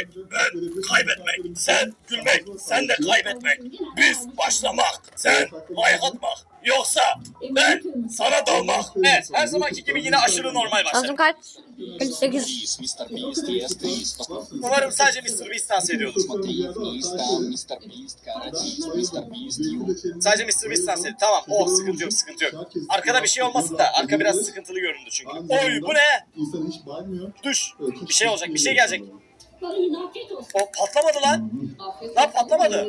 Gülmek, ben kaybetmek, sen gülmek, sen de kaybetmek. Biz başlamak, sen like atmak. Yoksa ben sana dalmak. Evet, her zamanki gibi yine aşırı normal başladı. Şarjım kaç? 58. Mr. Beast, yes, Beast, Umarım sadece Mr. Beast dans ediyordur. Sadece Mr. Beast dans ediyor. Tamam, oh sıkıntı yok, sıkıntı yok. Arkada bir şey olmasın da, arka biraz sıkıntılı göründü çünkü. Oy, bu ne? İnsan hiç baymıyor. Düş. Bir şey olacak, bir şey gelecek. O patlamadı lan. Lan patlamadı.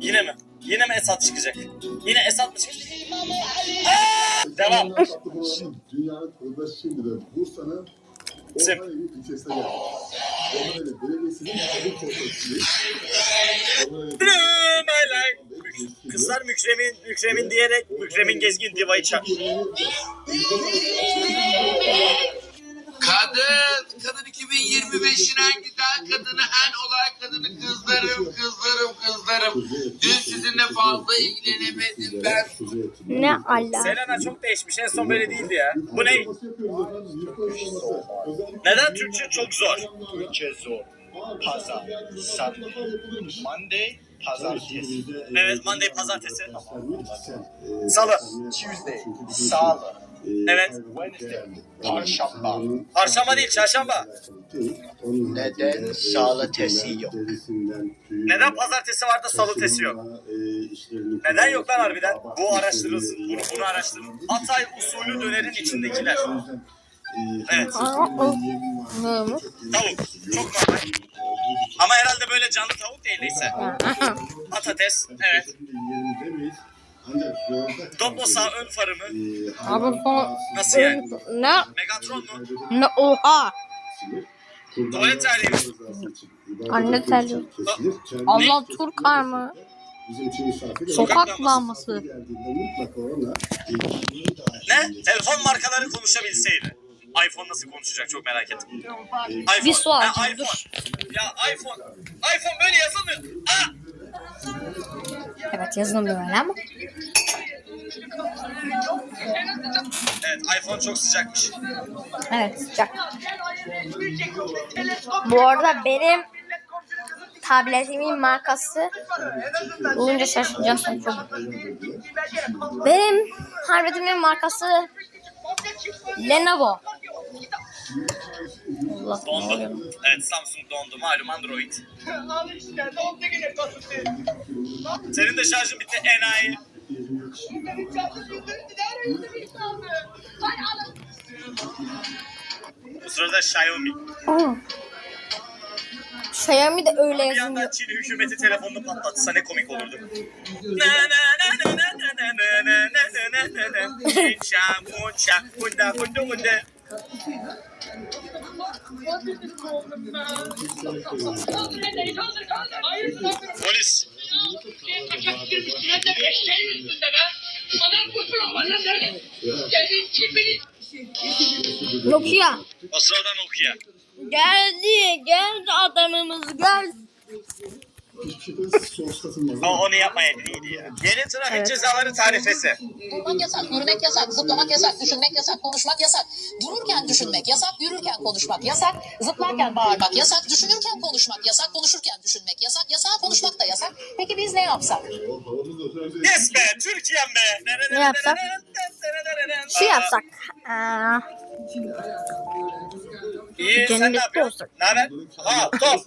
Yine mi? Yine mi Esat çıkacak? Yine Esat mı çıkacak? Aa! Devam. Dünyanın kuruluş şimdi de Bursa'nın Evi Blue my life. Kızlar Mükremin, Mükremin diyerek Mükremin Gezgin Diva'yı çak. Kadın, kadın 2025'in en güzel kadını, en olay kadını kızlarım, kızlarım, kızlarım. Dün sizinle fazla ilgilenemedim ben. Ne ala? Selena çok değişmiş. En son böyle değildi ya. Bu ne? Neden Türkçe çok zor? Türkçe zor. Pazar, salı, Monday, pazartesi. Evet, Monday, pazartesi. Salı. Tuesday, salı, Evet. Perşembe. Perşembe değil, çarşamba. Neden salatesi yok? Neden pazartesi var da salı tesi yok? Neden yok lan harbiden? Bu araştırılsın. Bunu, bunu araştırın. Hatay usulü dönerin içindekiler. Evet. Tavuk. Çok normal. Ama herhalde böyle canlı tavuk değil neyse. Patates. Evet. Doblosa ön farı mı? Abi son... Nasıl yani? Ne? Megatron mu? Ne? Oha! Tuvalet terliği mi? Anne terliği. Allah Turkar mı? Sokak lambası. Ne? Telefon markaları konuşabilseydi. iPhone nasıl konuşacak çok merak ettim. iPhone. Bir su Ha, alacağım, iPhone. Ya iPhone. iPhone böyle yazılmıyor. Aa! Evet yazılmıyor öyle ama. Evet iPhone çok sıcakmış. Evet sıcak. Bu arada benim tabletimin markası olunca şaşıracaksın çok. Benim tabletimin markası Lenovo. Allah? Dondu. Evet Samsung dondu. Malum Android. Senin de şarjın bitti enayi. Bu sırada Xiaomi. Aa. Xiaomi de öyle yazıyor. Bir yandan Çin hükümeti telefonunu patlatsa ne komik olurdu. Polis. Nokia. O sırada Nokia. Geldi, geldi adamımız geldi. O onu yapmayın iyiydi ya. Yeni trafik Evet. cezaları tarifesi. Durmak yasak, yürümek yasak, zıplamak yasak, düşünmek yasak, konuşmak yasak. Dururken düşünmek yasak, yürürken konuşmak yasak, zıplarken bağırmak yasak, düşünürken konuşmak yasak, konuşurken düşünmek yasak, yasak konuşmak da yasak. Peki biz ne yapsak? Yes be Türkiye'm be. Ne yapsak? Şu yapsak. Aa, İyi sen ne yapıyorsun? Ne haber? Ha top.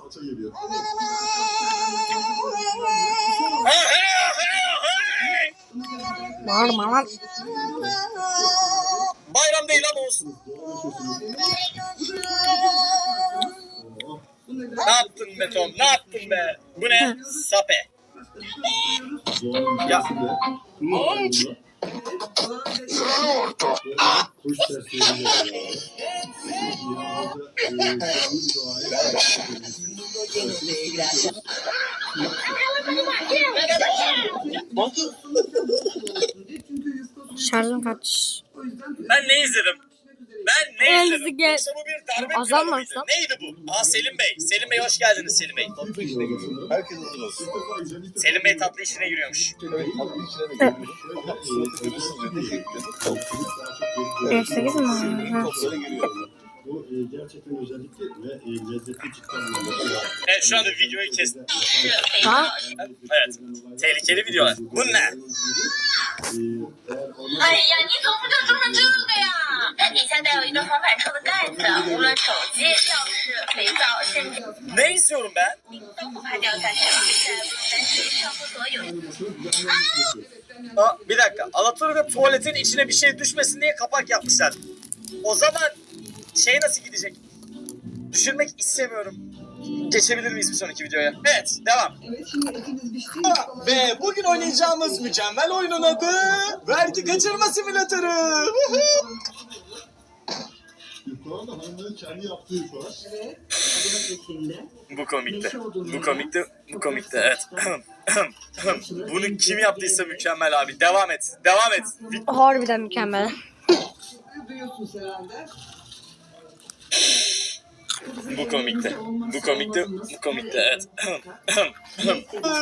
Bağırma lan. Bayram değil ama olsun. Ne yaptın be Tom? Ne yaptın be? Bu ne? Sape. Ya. Kuş sesleri Şarjım kaç? Ben ne izledim? Ben ne En izledim? gel- Yoksa bu bir darbe Azam planı mı mıydı? Neydi bu? Aa Selim Bey. Selim Bey hoş geldiniz Selim Bey. Herkes hazır olsun. Selim Bey tatlı işine giriyormuş. Evet, tatlı de. Evet, sekiz mi? Hı. Toplara giriyor. Bu e, gerçekten özellikle ve e, lezzetli cidden anlamda var. Evet şu anda videoyu kestim. Ha? Evet. Tehlikeli videolar. Bu ne? 哎呀，你怎么就装上这个呀？它底下带有一个防反臭的盖子，无论手机、钥匙、肥皂，甚至 Ne istiyorum ben? 都不怕掉下去。在但是上厕所有 Aa, bir dakika. Alaturka tuvaletin içine bir şey düşmesin diye kapak yapmışlar. O zaman şey nasıl gidecek? Düşürmek istemiyorum. Geçebilir miyiz bir sonraki videoya? Evet, devam. Ve bugün oynayacağımız mükemmel oyunun adı Vergi Kaçırma Simülatörü. Yukarıda da hanımların kendi yaptığı yukarı. Bu komikti. Bu komikti. Bu komikti. Evet. Bunu kim yaptıysa mükemmel abi. Devam et. Devam et. Harbiden mükemmel. Bu komikti. Bu komikti. Bu komikti. Evet.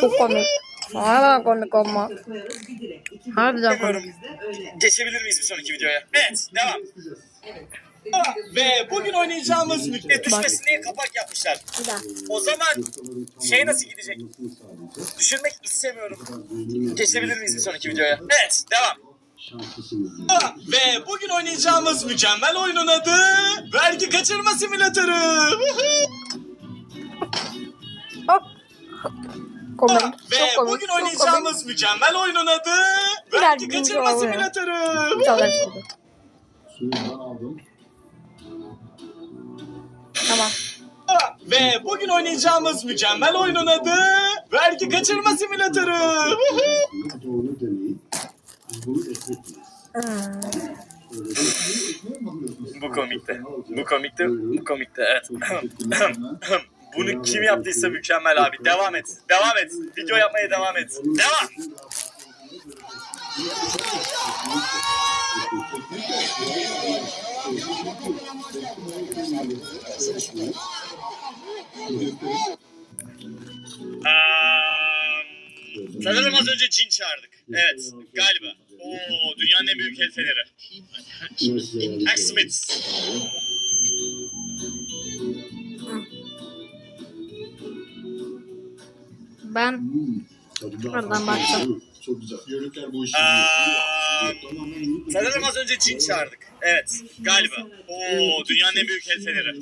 Çok komik. Harbiden komik ama. Harbiden komik. Geçebilir miyiz bir sonraki videoya? Evet. Devam. Ve bugün oynayacağımız mükemmel... E, düşmesin diye kapak yapmışlar. O zaman şey nasıl gidecek? Düşürmek istemiyorum. Geçebilir miyiz bir sonraki videoya? Evet. Devam. Şanslısınız. Ve bugün oynayacağımız mükemmel oyunun adı Vergi Kaçırma Simülatörü. Hop. Komik. Ve Çok komik. bugün Çok komik. oynayacağımız mükemmel oyunun adı Biraz Vergi birinci Kaçırma oluyor. Simülatörü. Çok komik. Suyu ben aldım. Tamam. Ve bugün oynayacağımız mükemmel oyunun adı Vergi Kaçırma Simülatörü. Doğru. Bu komikti. Bu komikti. Bu komikti. Evet. Bunu kim yaptıysa mükemmel abi. Devam et. Devam et. Video yapmaya devam et. Devam. Eee, Sanırım az önce cin çağırdık. Evet. Galiba. Oo, dünyanın en büyük el feneri. Ben Hmm, tadı daha Oradan baktım. Çok güzel. Yörükler bu işi. Sanırım az önce cin çağırdık. Evet. Galiba. Oo, dünyanın en büyük el feneri.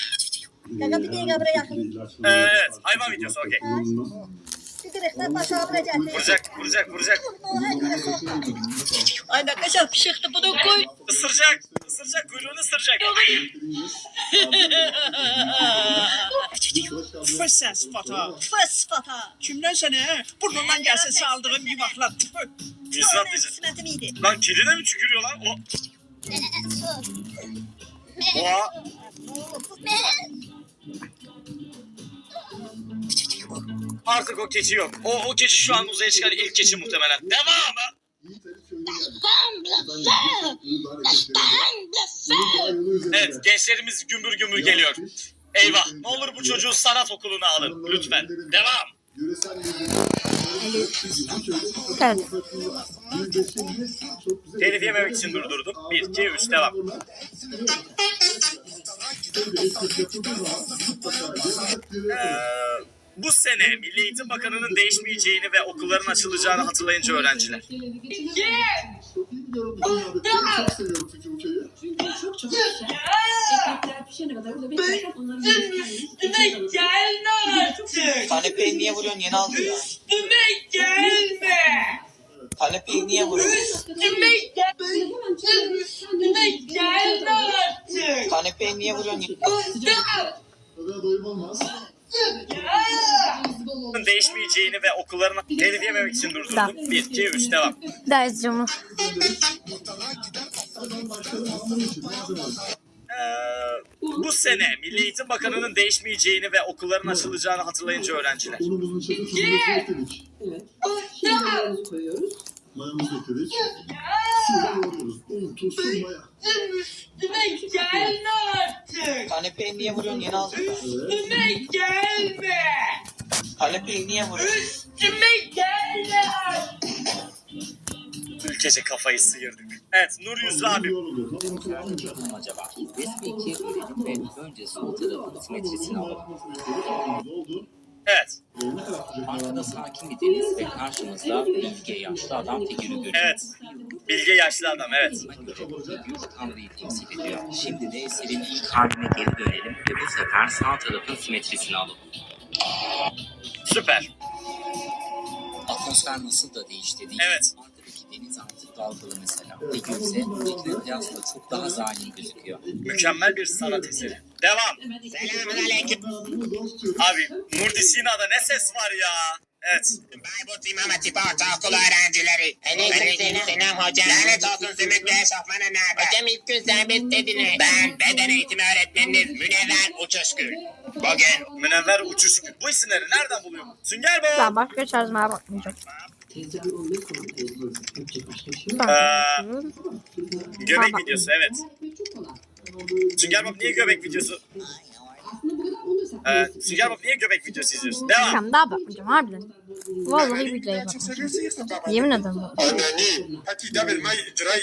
Kanka bir diye buraya yakın. Ee, evet. Hayvan videosu okey. Bir direkten başa vuracak. Vuracak, vuracak, vuracak. Ay ne kadar pişikti bunu koy. Isıracak, ısıracak, kuyruğunu ısıracak. Fırsat fata. Fıs fata. Kimden seni? Burnundan gelse saldığım yumakla. İsrat diyecek. Lan kedi de mi tükürüyor lan? O. Oha. Artık o keçi yok. O, o keçi şu an uzaya çıkan ilk keçi muhtemelen. Devamı. Evet gençlerimiz gümbür gümbür geliyor. Eyvah ne olur bu çocuğu sanat okuluna alın lütfen. Devam. Evet. Telif yememek için durdurdum. 1, 2, 3 devam. Ee, bu sene Milli Eğitim Bakanı'nın değişmeyeceğini ve okulların açılacağını hatırlayınca öğrenciler. Üstüme gelme artık. Kanepeyi niye vuruyorsun yeni aldım ya. Üstüme gelme. Kanepeyi niye vuruyorsun? Üstüme gel. Üstüme gelme artık. Kanepeyi niye vuruyorsun? Kadar doyum olmaz. Değişmeyeceğini ve okullarına telif yememek için durdurdum. Tamam. 1, 2, 3 devam. Ders camı. Ee, bu sene Milli Eğitim Bakanı'nın değişmeyeceğini ve okulların açılacağını hatırlayınca öğrenciler. Ekledik. Mayamızı ekledik. Suyu yoğuruyoruz. Un, tuz, su, maya. Üstüme gelme artık. Kanepeyi niye vuruyorsun? Yeni aldım. Üstüme gelme. Kanepeyi niye vuruyorsun? Üstüme gelme artık. Ülkece kafayı sıyırdık. Evet Nur Yüzlü. Kavanozu yapınca. acaba? Resmi ikiye bölelim ve önce sol tarafın simetrisini alalım. Oldu. Evet. Arkada sakin bir deniz ve karşımızda bilge yaşlı adam figürü görüyoruz. Evet. Bilge yaşlı adam evet. Büyük Tanrı'yı temsil ediyor. Şimdi de eserin ilk haline geri dönelim ve bu sefer sağ tarafın simetrisini alalım. Süper. Atmosfer nasıl da değişti değil mi? Evet. Deniz artık dalgalı mesela. Ve gölse buradakine kıyasla çok daha zalim gözüküyor. Mükemmel bir sanat eseri. Devam. Abi Nur Sina'da ne ses var ya. Evet. Bayburt İmam Hatip Ortaokulu öğrencileri. Aleykümselam hocam. Lanet olsun sümüklü eşofmana ne haber? Hocam ilk gün serbest dediniz. Ben beden eğitimi öğretmeniniz Münevver Uçuşgül. Bugün Münevver Uçuşgül. Bu isimleri nereden buluyor? Sünger Bob. Daha başka Ee, göbek videosu evet. Sünger Bob niye göbek videosu? Ee, Sünger Bob niye göbek videosu izliyorsun? Devam. Tamam daha bakmayacağım harbiden. Vallahi billahi bakmayacağım. Yemin ederim bak. Peki demir may icray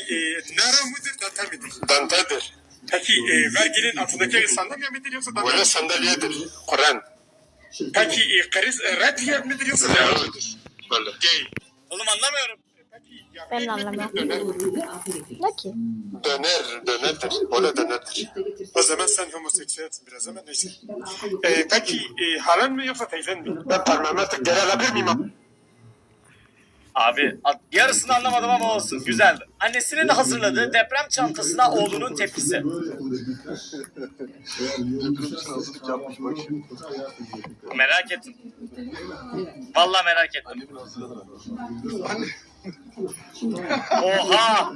nara mıdır danta mıdır? Dantadır. Peki e, verginin altındaki sandalye midir yoksa Böyle sandalyedir. Kur'an. Peki e, kriz e, red yer midir yoksa danta mıdır? Böyle. Gay. Oğlum anlamıyorum. Ben de anlamıyorum. Ne ki? Döner, dönerdir. O da dönerdir. O zaman sen homoseksüelsin biraz ama neyse. Ee, peki e, halen mi yoksa teyzen mi? Ben parmağımı artık geri alabilir miyim? Abi yarısını anlamadım ama olsun güzeldi. Annesinin hazırladığı deprem çantasına oğlunun tepkisi. Merak ettim. Vallahi merak ettim. Oha!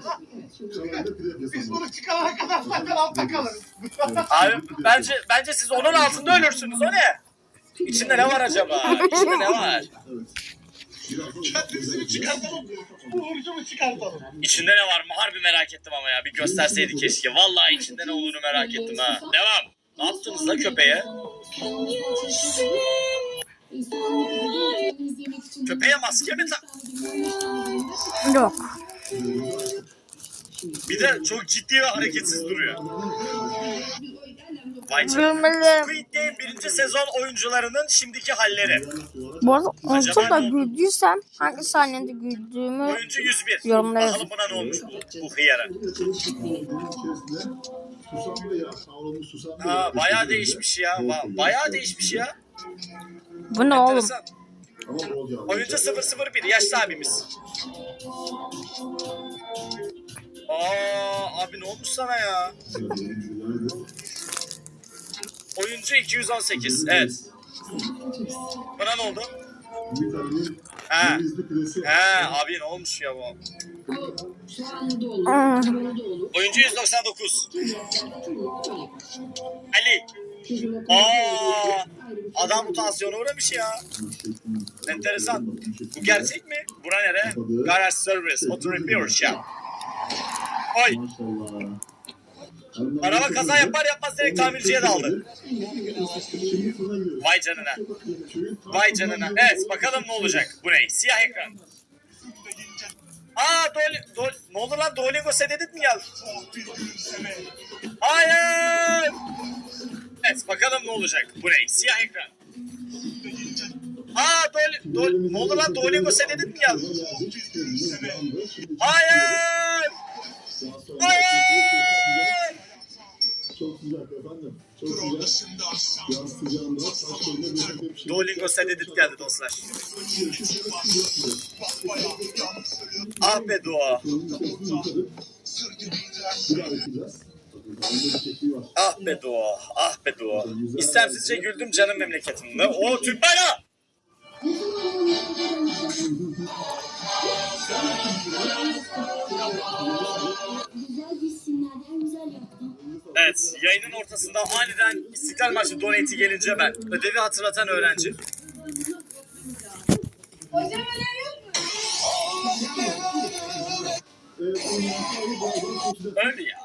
Biz bunu Çıkana kadar zaten altta kalırız. Abi bence bence siz onun altında ölürsünüz. O ne? İçinde ne var acaba? İçinde ne var? Kendimizi çıkartalım. Bu hırcımı çıkartalım. İçinde ne var mı? Harbi merak ettim ama ya. Bir gösterseydi keşke. Vallahi içinde ne olduğunu merak ettim ha. Devam. Ne yaptınız la köpeğe? Köpeğe maske mi tak? Yok. Bir de çok ciddi ve hareketsiz duruyor. Vay canına. Squid Game birinci sezon oyuncularının şimdiki halleri. Bu arada unutup da güldüysem hangi sahnede güldüğümü Oyuncu 101. Yorumlara Bakalım buna ne olmuş bu, bu hıyara. Ya. bayağı değişmiş ya. Ba- bayağı değişmiş ya. Bu ne oğlum? Enteresan. Oyuncu 001 yaşlı abimiz. Aa abi ne olmuş sana ya? Oyuncu 218. Evet. Buna ne oldu? He. He abi ne olmuş ya bu? Oyuncu 199. Ali. Aa, adam mutasyona uğramış ya. Enteresan. Bu gerçek mi? Bura nere? Garage Service, Auto Repair Shop. Oy, araba kaza yapar yapmaz direkt tamirciye daldı. Vay canına. Vay canına. Evet, bakalım ne olacak. Bu ne? Siyah ekran. Aa, Duol- Duol- ne oldu lan? Duolingo sededit mi geldi? Hayır! Evet, bakalım ne olacak. Bu ne? Siyah ekran. Aa, Duol- Duol- ne oldu lan? Duolingo sededit mi geldi? Hayır! Çok sıcak Duolingo sen geldi dostlar. ah be doğa. Ah be doğa. Ah be doğa. İstemsizce güldüm canım memleketimde. O Türk bayrağı. Evet, yayının ortasında aniden İstiklal Marşı donate'i gelince ben. Ödevi hatırlatan öğrenci. Öl ya.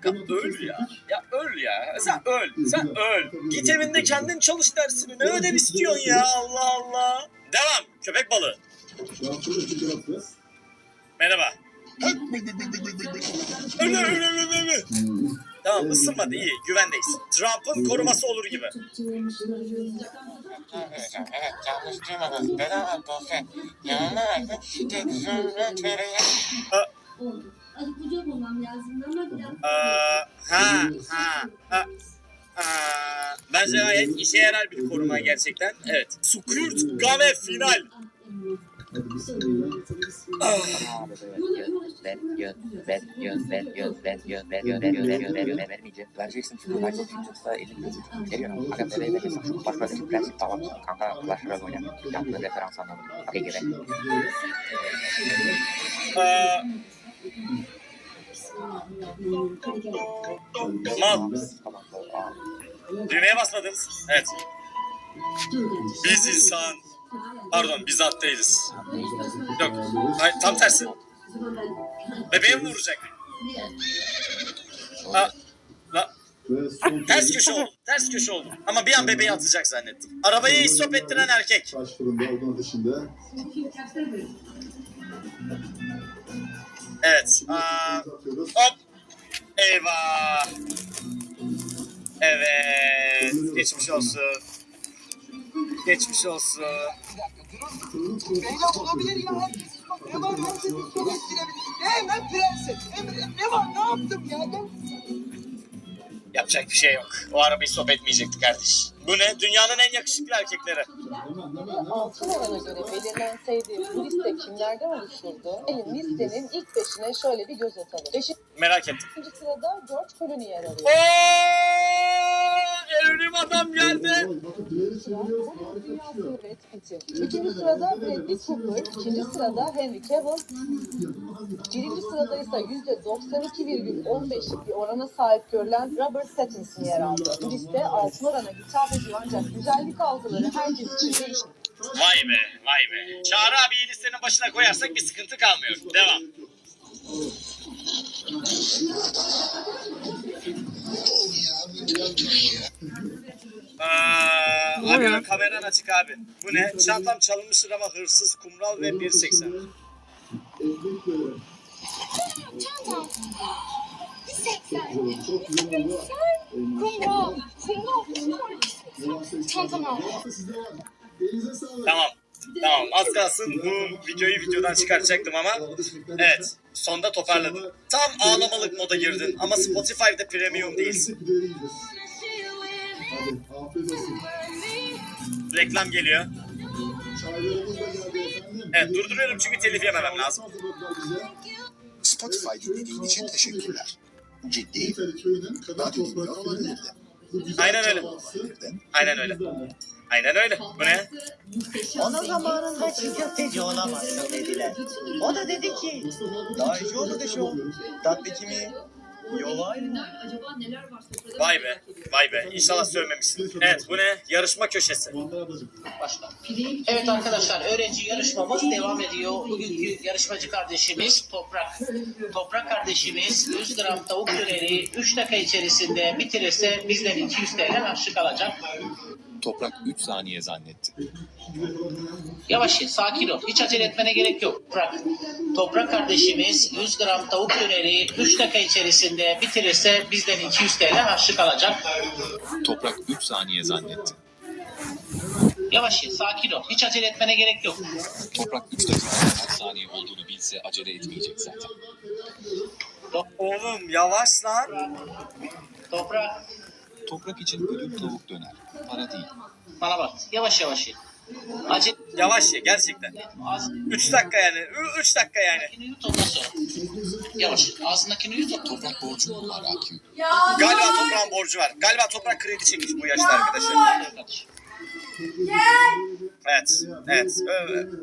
Kanka öl ya. Ya öl ya. Sen öl. Sen öl. Git evinde kendin çalış dersini. Ne ödev istiyorsun ya Allah Allah. Devam. Köpek balığı. Şarkıda tekrar atacağız. Merhaba. Öyle öyle öyle öyle. Tamam ısınmadı iyi güvendeyiz. Trump'ın koruması olur gibi. Evet, yanlış duymadınız. Bedava gofret. Yanına verdim. Zümrüt, tereyağı. Ali kucak olmam lazım ama biraz... Ha ha ha. Aa, bence gayet işe yarar bir koruma gerçekten. Evet. Squirt Game final. Ben yön, ben yön, ben yön, ben yön, ben yön, ben yön, ben yön, ben yön, vermeyeceğim. Vereceksin çünkü kaç kişi çıksa elin gözü geliyor. Aga bebeğe verirsin. Şu başka bir prensip tamam. Kanka Clash Royale oynayan. Yaptığı referans anladım. Aga gerek. Mal. Düğmeye basmadınız. Evet. Biz insan Pardon biz at değiliz. Yok. Hayır, tam tersi. Bebeğe mi vuracak? Ha, la, ters köşe oldu. Ters köşe oldu. Ama bir an bebeği atacak zannettim. Arabayı istop ettiren erkek. Odun ateşinde. Evet. Aa, hop. Eyvah. Evet. Geçmiş olsun. Geçmiş olsun. Beyler olabilir ya. Ne var herkesi çok etkilebilir. Hemen prenses. Emre ne var ne yaptım ya? Yapacak bir şey yok. O arabayı stop etmeyecekti kardeş. Bu ne? Dünyanın en yakışıklı erkekleri. Altın orana göre belirlenseydi bu liste kimlerden oluşurdu? Gelin listenin ilk beşine şöyle bir göz atalım. Beşinci Merak ettim. sırada George Clooney yer alıyor. Oo! Evrim adam geldi. İkinci sırada Bradley Cooper, ikinci sırada Henry Cavill, birinci sırada ise %92,15'lik bir orana sahip görülen Robert Pattinson yer aldı. Bu liste altın orana hitap ediyor ancak güzellik algıları herkes için değişik. Vay be, vay be. Çağrı abiyi listenin başına koyarsak bir sıkıntı kalmıyor. Devam. Aa, abi ön kameran açık abi. Bu ne? Çantam çalınmıştır ama hırsız, kumral ve 1.80. Çantam. Bir seksen. Çok güzel oldu. Kumral. Kumral. Çantam sağlık. Tamam. Tamam az kalsın bu videoyu videodan çıkartacaktım ama evet sonda toparladım. Tam ağlamalık moda girdin ama Spotify'da premium değilsin. Hadi afiyet olsun. Reklam geliyor. Evet durduruyorum çünkü telif yememem lazım. Spotify dinlediğin için teşekkürler. Ciddi, radyo dinliyor güzel Aynen öyle. Aynen öyle. Aynen öyle. Bu ne? Ona zamanında çiğ köfteci olamazsın dediler. O da dedi ki, daha iyi olur da şu. Tatlı kimi? Yolay. Vay be. Vay be. İnşallah sövmemişsin. Evet bu ne? Yarışma köşesi. Evet arkadaşlar öğrenci yarışmamız devam ediyor. Bugünkü yarışmacı kardeşimiz Toprak. Toprak kardeşimiz 100 gram tavuk döneri 3 dakika içerisinde bitirirse bizden 200 TL harçlık alacak. Toprak 3 saniye zannetti. Yavaş ye, sakin ol. Hiç acele etmene gerek yok. Toprak. Toprak kardeşimiz 100 gram tavuk döneri 3 dakika içerisinde bitirirse bizden 200 TL harçlık alacak. Toprak 3 saniye zannetti. Yavaş ye, sakin ol. Hiç acele etmene gerek yok. Toprak 3 dakikanın kaç saniye olduğunu bilse acele etmeyecek zaten. Oğlum yavaş lan. Toprak. Toprak için ödül tavuk döner. Para değil. Bana bak. Yavaş yavaş ye. Acı. Yavaş ye gerçekten. 3 dakika yani. 3 dakika yani. Yut ondan sonra. Yavaş. Ağzındakini yut. Toprak borcu mu var AQ? Galiba toprağın borcu var. Galiba toprak kredi çekmiş bu yaşta arkadaşlar. Evet. Evet.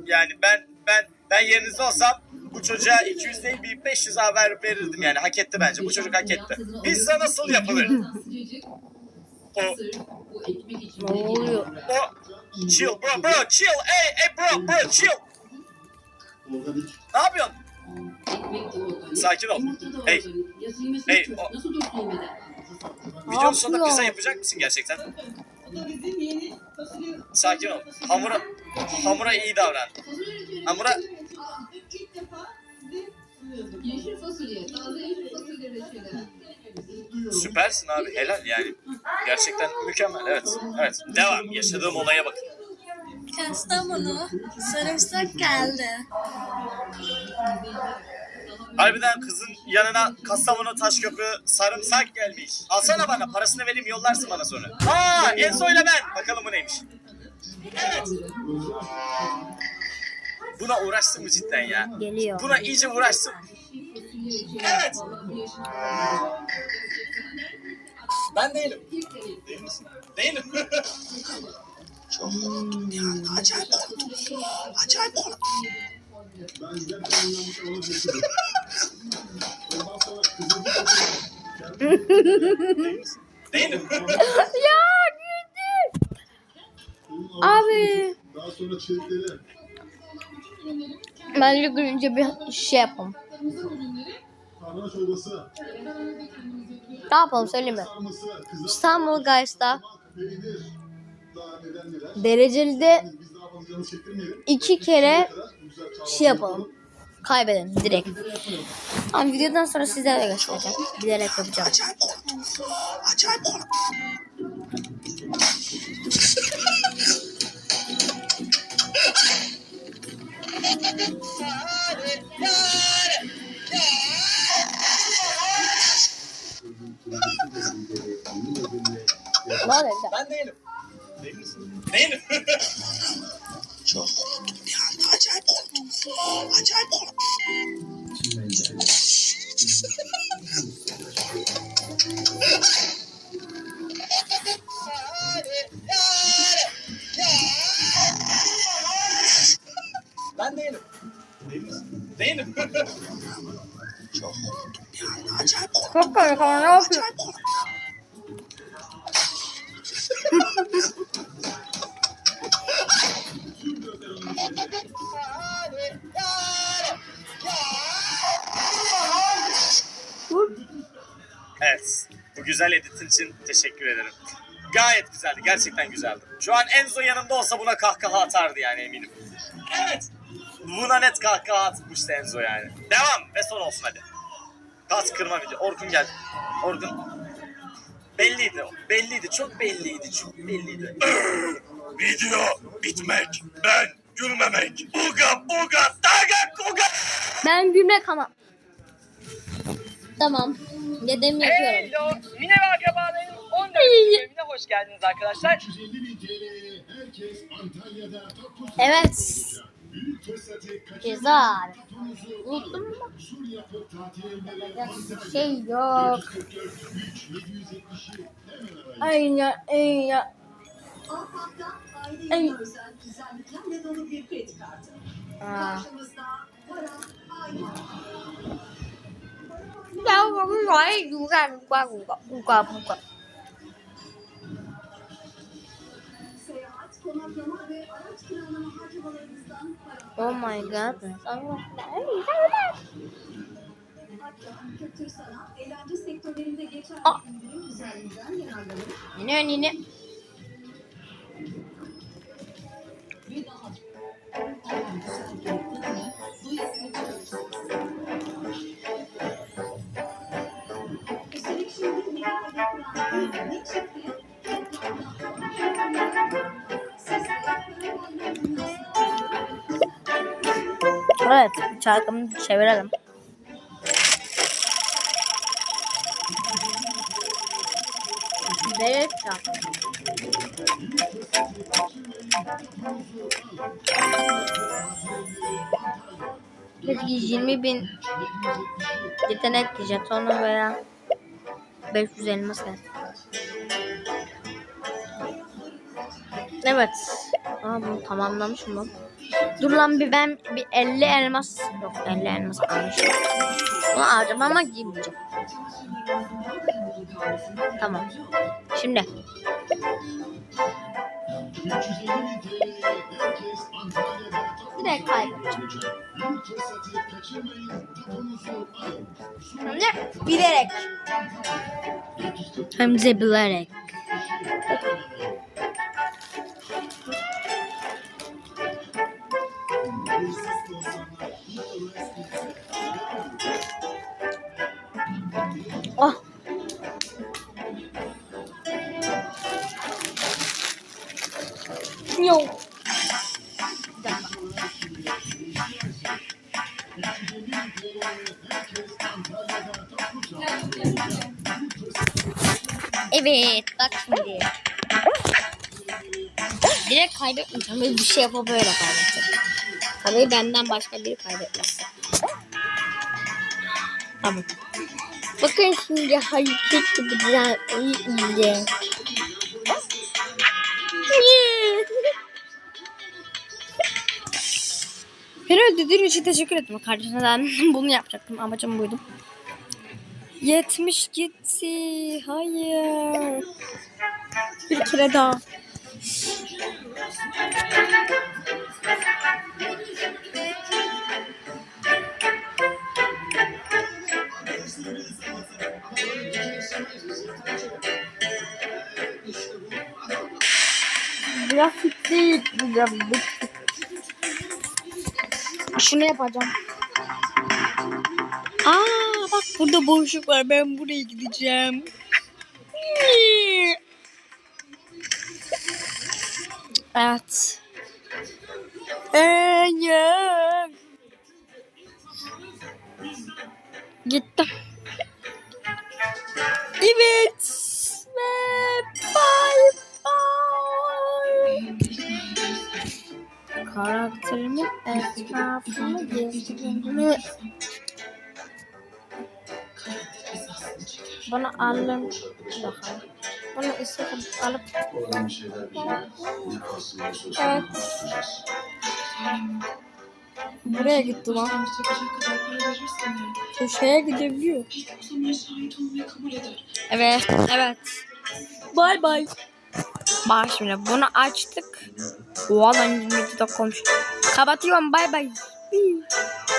Yani ben ben ben yerinizde olsam bu çocuğa 200 değil bir 500 daha ver, verirdim yani. Hak etti bence. Bu çocuk hak etti. Pizza nasıl yapılır? O Ne oluyor? o chill bro bro chill. Hey hey bro bro chill. Ne yapıyorsun? Sakin ol. Hey. Hey. O... Videonun sonunda pizza yapacak mısın gerçekten? Sakin ol. Hamura hamura iyi davran. Hamura Yeşil fasulye, taze yeşil fasulye reçeli. Süpersin abi. Helal yani. Gerçekten mükemmel. Evet. Evet. Devam. Yaşadığım olaya bakın. Kastamonu sarımsak geldi. Harbiden kızın yanına Kastamonu Taşköprü sarımsak gelmiş. Alsana bana parasını vereyim yollarsın bana sonra. Aa Enzo ile ben. Bakalım bu neymiş. Evet. Buna uğraştın mı cidden ya? Geliyor. Buna iyice uğraştın. Evet. Ben değilim. Değil misin? Değilim. Çok korktum anda. Acayip korktum. Acayip korktum. Değilim. ya güldü. Abi. Daha sonra çelikleri Bence gülünce bir şey yapalım. Tarhana çorbası, Ne yapalım söyleyeyim mi? sarması, kızartma, İstanbul Guys'ta peynir, daha neler neler. derecelide Biz daha fazla canı çektirmeyelim. iki kere Güzel çağlar. şey yapalım. Kaybedelim direkt. Ama videodan sonra sizlerle göstereceğim. Bilerek yapacağım. Acayip korktum. Acayip korktum. Ne oluyor? Ben değilim. Değil misin? Değilim. Çok korktum bir anda. Acayip korktum. Acayip korktum. Ben değilim. Değil misin? Değilim. Çok korktum bir anda. Acayip korktum. Ama ne yapıyor? Evet. Bu güzel editin için teşekkür ederim. Gayet güzeldi. Gerçekten güzeldi. Şu an Enzo yanımda olsa buna kahkaha atardı yani eminim. Evet. Buna net kahkaha atmıştı Enzo yani. Devam ve son olsun hadi. Gaz kırma video. Orkun geldi. Orkun. Belliydi. Belliydi. Çok belliydi. Çok belliydi. video bitmek. Ben gülmemek. Uga uga daga uga. Ben gülmek ama. Tamam. Dedem yapıyorum. Hello, Mine ve Akrabaların 14. bölümüne hoş geldiniz arkadaşlar. 150 bin TL herkes Antalya'da Takus Evet. Güzel. Unuttum mu? Şey yok. 144 3 770'i hemen Ahbap'ta Ay. aileye özel güzelliklerle dolu bir kredi kartı. Aa. Karşımızda para, aile. Có nói du ra qua qua qua qua. Seyahat, konaklama ve araç kiralama harcamalarınızdan para. Oh my god. Hatta kültür sanat, eğlence sektörlerinde geçen Aa. indirim üzerinden Evet, çarkımızı çevirelim. Beret çap. Peki 20 bin yetenek jetonu veya 500 elmas gelsin. Evet. Aa bunu tamamlamışım lan. Dur lan bir ben bir 50 elmas yok 50 elmas almışım. Bunu alacağım ama giymeyeceğim. Tamam. Şimdi. Direkt kaybedeceğim. Hem de bilerek. Hem de bilerek. Şey yapıp böyle kaybedeceğim. Tabii benden başka biri kaybetmez. Tamam. Bakın şimdi hareket gibi güzel iyi iyi. Beni öldürdüğün için teşekkür ederim kardeşim. Ben bunu yapacaktım. Amacım buydu. 70 gitti. Hayır. Bir kere daha. Grafik değil bu grafik. Şunu yapacağım. Aa bak burada boşluk var. Ben buraya gideceğim. Evet. Hayır. Gittim. Evet. Ve bye bye. Karakterimin etrafını gezdirme. Bunu alın. Bakalım. Bunu istedim alıp. Evet. Buraya gitti lan. Köşeye gidebiliyor. Evet, evet. Bye bye. Bak şimdi bunu açtık. Oha lan 20 dakika olmuş. Kapatıyorum bye bye.